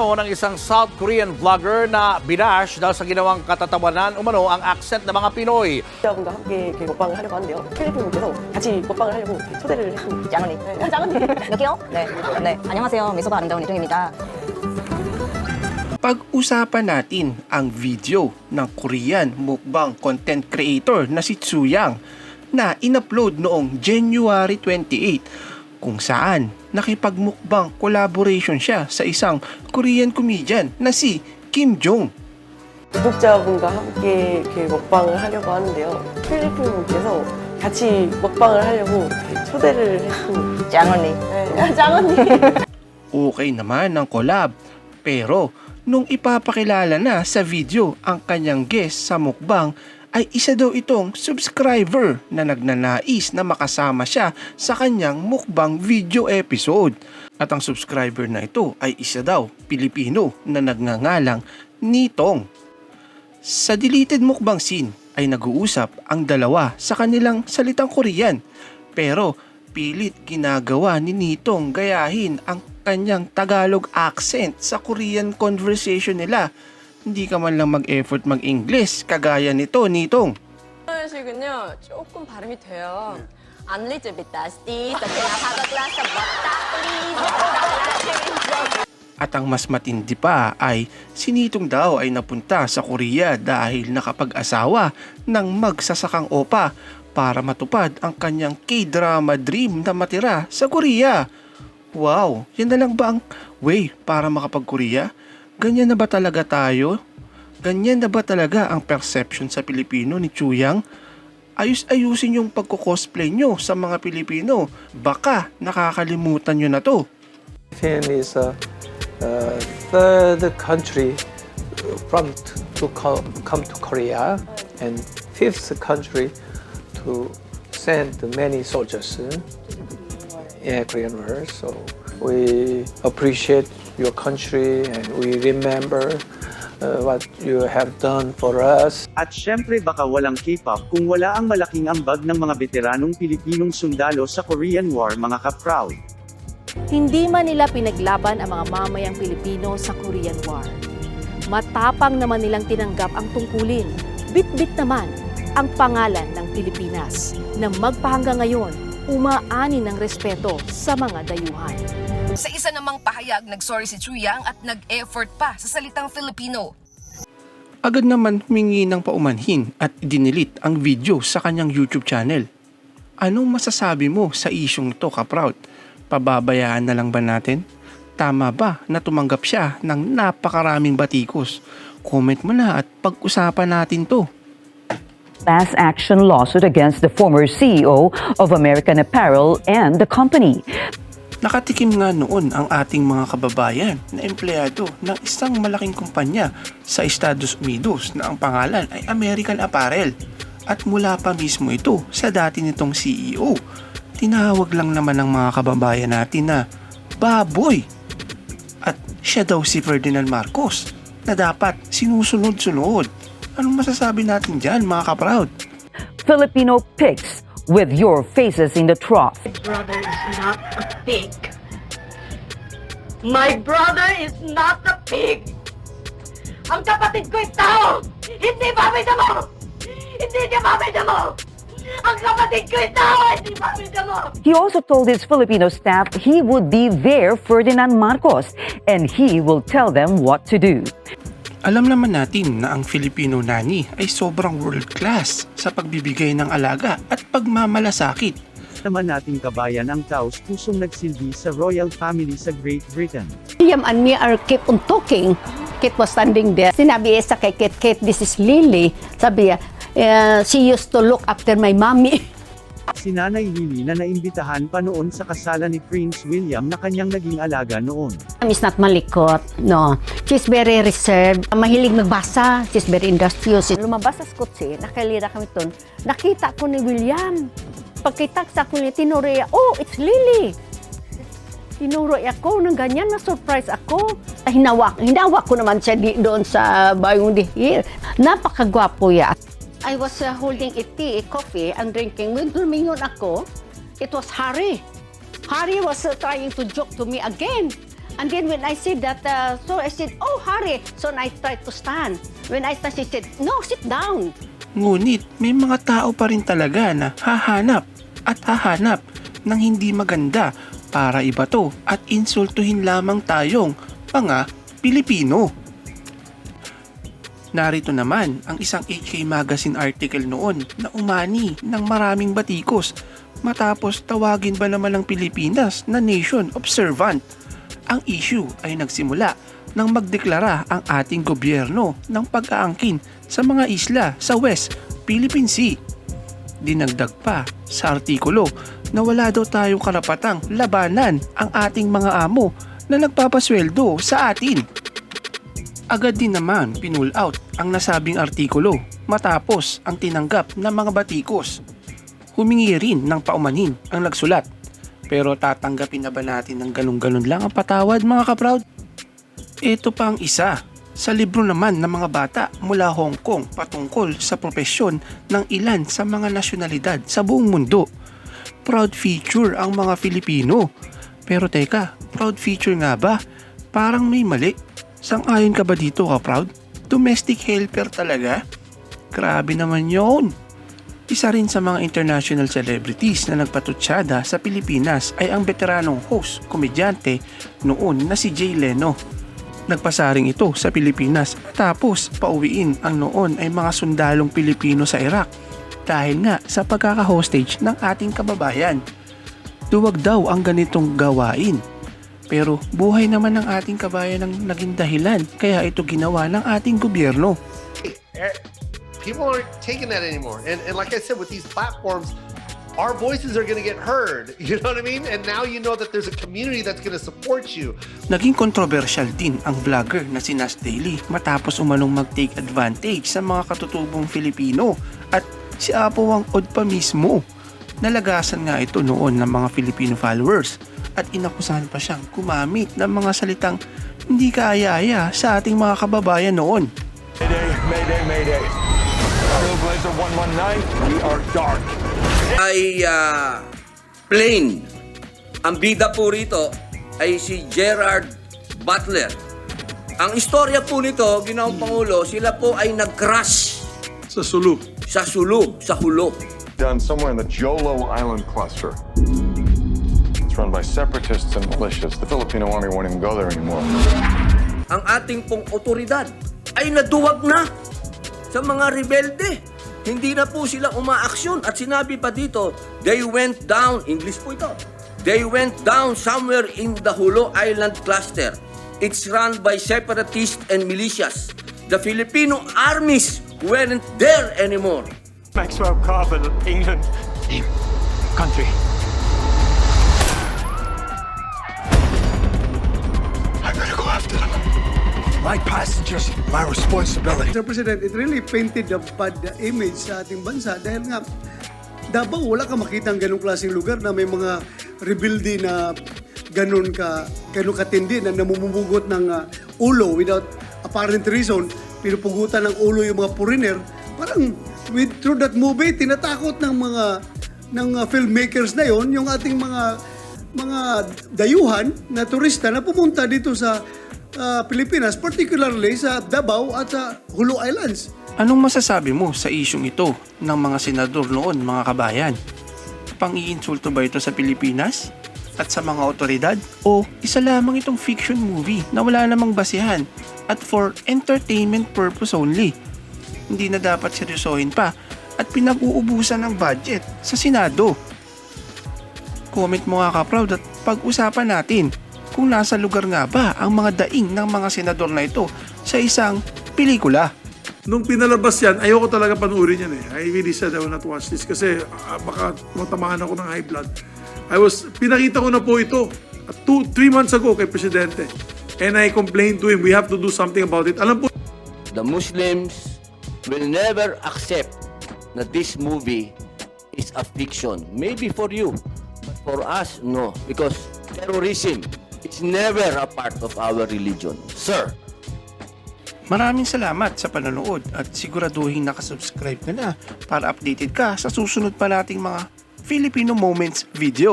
ngayon ang isang South Korean vlogger na binash dahil sa ginawang katatawanan umano ang accent ng mga Pinoy. 여러분과 함께 이렇게 먹방을 하려고 하는데요. 필리핀 분께서 같이 먹방을 하려고 이렇게 초대를 했습니다. 짱언니. 네, 짱언니. 여기요? 네. 네. 안녕하세요. 미소가 아름다운 이정입니다. Pag-usapan natin ang video ng Korean mukbang content creator na si Tsuyang na in-upload noong January 28 kung saan nakipagmukbang collaboration siya sa isang Korean comedian na si Kim Jong. 구독자분과 함께 이렇게 먹방을 하려고 하는데요. 필리핀 분께서 같이 먹방을 하려고 이렇게 초대를 했습니다. 짱언니. 네, 짱언니. Okay naman ang collab pero nung ipapakilala na sa video ang kanyang guest sa mukbang ay isa daw itong subscriber na nagnanais na makasama siya sa kanyang mukbang video episode. At ang subscriber na ito ay isa daw Pilipino na nagngangalang Nitong. Sa deleted mukbang scene ay nag-uusap ang dalawa sa kanilang salitang Korean pero pilit ginagawa ni Nitong gayahin ang kanyang Tagalog accent sa Korean conversation nila Hindi ka man lang mag-effort mag-English kagaya nito, Nitong. 하시군요. 조금 발음이 돼요. I'm little bit dusty. But can I have a glass of water, please? At ang mas matindi pa ay sinitong daw ay napunta sa Korea dahil nakapag-asawa ng magsasakang opa para matupad ang kanyang K-drama dream na matira sa Korea. Wow, yan na lang ba ang way para makapag-Korea? Ganyan na ba talaga tayo? Ganyan na ba talaga ang perception sa Pilipino ni Chuyang? Ayus-ayusin yung pagko-cosplay nyo sa mga Pilipino. Baka nakakalimutan nyo na to. Philippines is a uh, third country from t- to co- come to Korea and fifth country to send many soldiers in Korean War. So we appreciate your country and we remember uh, what you have done for us. At syempre baka walang K-pop kung wala ang malaking ambag ng mga veteranong Pilipinong sundalo sa Korean War mga ka-proud. Hindi man nila pinaglaban ang mga mamayang Pilipino sa Korean War. Matapang naman nilang tinanggap ang tungkulin. Bit-bit naman ang pangalan ng Pilipinas na magpahanggang ngayon umaani ng respeto sa mga dayuhan. Sa isa namang pahayag, nagsorry si Chuyang at nag-effort pa sa salitang Filipino. agad naman humingi ng paumanhin at dinilit ang video sa kanyang YouTube channel. Anong masasabi mo sa isyong to, ka-proud? Pababayaan na lang ba natin? Tama ba na tumanggap siya ng napakaraming batikos? Comment mo na at pag-usapan natin to. Class action lawsuit against the former CEO of American Apparel and the company. Nakatikim nga noon ang ating mga kababayan na empleyado ng isang malaking kumpanya sa Estados Unidos na ang pangalan ay American Apparel. At mula pa mismo ito sa dati nitong CEO. Tinawag lang naman ng mga kababayan natin na baboy. At siya daw si Ferdinand Marcos na dapat sinusunod-sunod. Anong masasabi natin dyan mga kaproud? Filipino pigs with your faces in the trough. brother is not a pig. My brother is not a pig. Ang kapatid ko ay tao. Hindi baboy na mo. Hindi niya baboy na mo. Ang kapatid ko ay tao. Hindi baboy na mo. He also told his Filipino staff he would be there Ferdinand Marcos and he will tell them what to do. Alam naman natin na ang Filipino nani ay sobrang world class sa pagbibigay ng alaga at pagmamalasakit. Naman nating kabayan ang taos pusong nagsilbi sa royal family sa Great Britain. William and me are keep on talking. Kate was standing there. Sinabi niya sa kay Kate, Kate, this is Lily. Sabi niya, "Eh, she used to look after my mommy. Si Nanay Lily na naimbitahan pa noon sa kasalan ni Prince William na kanyang naging alaga noon. Is not malikot, no. She's very reserved. Mahilig magbasa. She's very industrious. Lumabas sa skotse, nakalira kami doon. Nakita ko ni William. Pagkita sa ko niya, tinuro niya, oh, it's Lily. Tinuro niya ako ng ganyan, na-surprise ako. Hinawak, hinawak ko naman siya di, doon sa bayong dihir. Napakagwapo ya. I was uh, holding a tea, a coffee, and drinking. When lumingon ako, it was Harry. Harry was uh, trying to joke to me again. And then when I said that, uh, so I said, oh, hurry. So I tried to stand. When I stand, she said, no, sit down. Ngunit may mga tao pa rin talaga na hahanap at hahanap ng hindi maganda para ibato at insultuhin lamang tayong mga Pilipino. Narito naman ang isang HK Magazine article noon na umani ng maraming batikos matapos tawagin ba naman ng Pilipinas na nation observant. Ang issue ay nagsimula nang magdeklara ang ating gobyerno ng pag-aangkin sa mga isla sa West Philippine Sea. Dinagdag pa sa artikulo na wala daw tayong karapatang labanan ang ating mga amo na nagpapasweldo sa atin. Agad din naman pinull out ang nasabing artikulo matapos ang tinanggap ng mga batikos. Humingi rin ng paumanhin ang nagsulat. Pero tatanggapin na ba natin ng ganun-ganun lang ang patawad mga kaproud? Ito pa ang isa. Sa libro naman ng mga bata mula Hong Kong patungkol sa propesyon ng ilan sa mga nasyonalidad sa buong mundo. Proud feature ang mga Filipino. Pero teka, proud feature nga ba? Parang may mali. Sang-ayon ka ba dito ka proud? Domestic helper talaga? Grabe naman yon. Isa rin sa mga international celebrities na nagpatutsyada sa Pilipinas ay ang veteranong host, komedyante noon na si Jay Leno. Nagpasaring ito sa Pilipinas tapos pauwiin ang noon ay mga sundalong Pilipino sa Iraq dahil nga sa pagkaka-hostage ng ating kababayan. Duwag daw ang ganitong gawain. Pero buhay naman ng ating kabayan ang naging dahilan kaya ito ginawa ng ating gobyerno. people aren't taking that anymore. And, and like I said, with these platforms, our voices are going to get heard. You know what I mean? And now you know that there's a community that's going to support you. Naging controversial din ang vlogger na si Nas Daily matapos umanong mag-take advantage sa mga katutubong Filipino at si Apo Wang Od pa mismo. Nalagasan nga ito noon ng mga Filipino followers at inakusahan pa siyang kumamit ng mga salitang hindi kaaya-aya sa ating mga kababayan noon. Mayday, mayday, mayday. Trailblazer 119, we are dark. ay ah, plain. Ang bida po rito ay si Gerard Butler. Ang istorya po nito, ginawang Pangulo, sila po ay nag-crash Sa Sulu. sa Sulu, sa Hulo. Done somewhere in the Jolo Island cluster. It's run by separatists and militias. The Filipino army won't even go there anymore. Ang ating pong otoridad ay naduwag na sa mga rebelde. Hindi na po sila umaaksyon at sinabi pa dito, they went down, English po ito, they went down somewhere in the Hulo Island cluster. It's run by separatists and militias. The Filipino armies weren't there anymore. Maxwell Carver, England. Country. My passengers, my responsibility. Mr. President, it really painted a bad image sa ating bansa dahil nga Davao, wala ka makita ang ganong klaseng lugar na may mga rebelde na ganon ka, ganon katindi na namumugot ng uh, ulo without apparent reason, pinupugutan ng ulo yung mga foreigner. Parang with, through that movie, tinatakot ng mga ng uh, filmmakers na yon yung ating mga mga dayuhan na turista na pumunta dito sa uh, Pilipinas, particularly sa Davao at sa Hulu Islands. Anong masasabi mo sa isyong ito ng mga senador noon mga kabayan? Pang-iinsulto ba ito sa Pilipinas? At sa mga otoridad? O isa lamang itong fiction movie na wala namang basihan at for entertainment purpose only? Hindi na dapat seryosohin pa at pinag-uubusan ng budget sa Senado. Comment mo nga ka-proud at pag-usapan natin kung nasa lugar nga ba ang mga daing ng mga senador na ito sa isang pelikula. Nung pinalabas yan, ayoko talaga panuorin yan eh. I really said I will not watch this kasi ah, baka matamaan ako ng high blood. I was, pinakita ko na po ito at two, three months ago kay Presidente. And I complained to him, we have to do something about it. Alam po The Muslims will never accept that this movie is a fiction. Maybe for you, but for us, no. Because terrorism is never a part of our religion. Sir, Maraming salamat sa panonood at siguraduhin nakasubscribe ka na para updated ka sa susunod pa nating mga Filipino Moments video.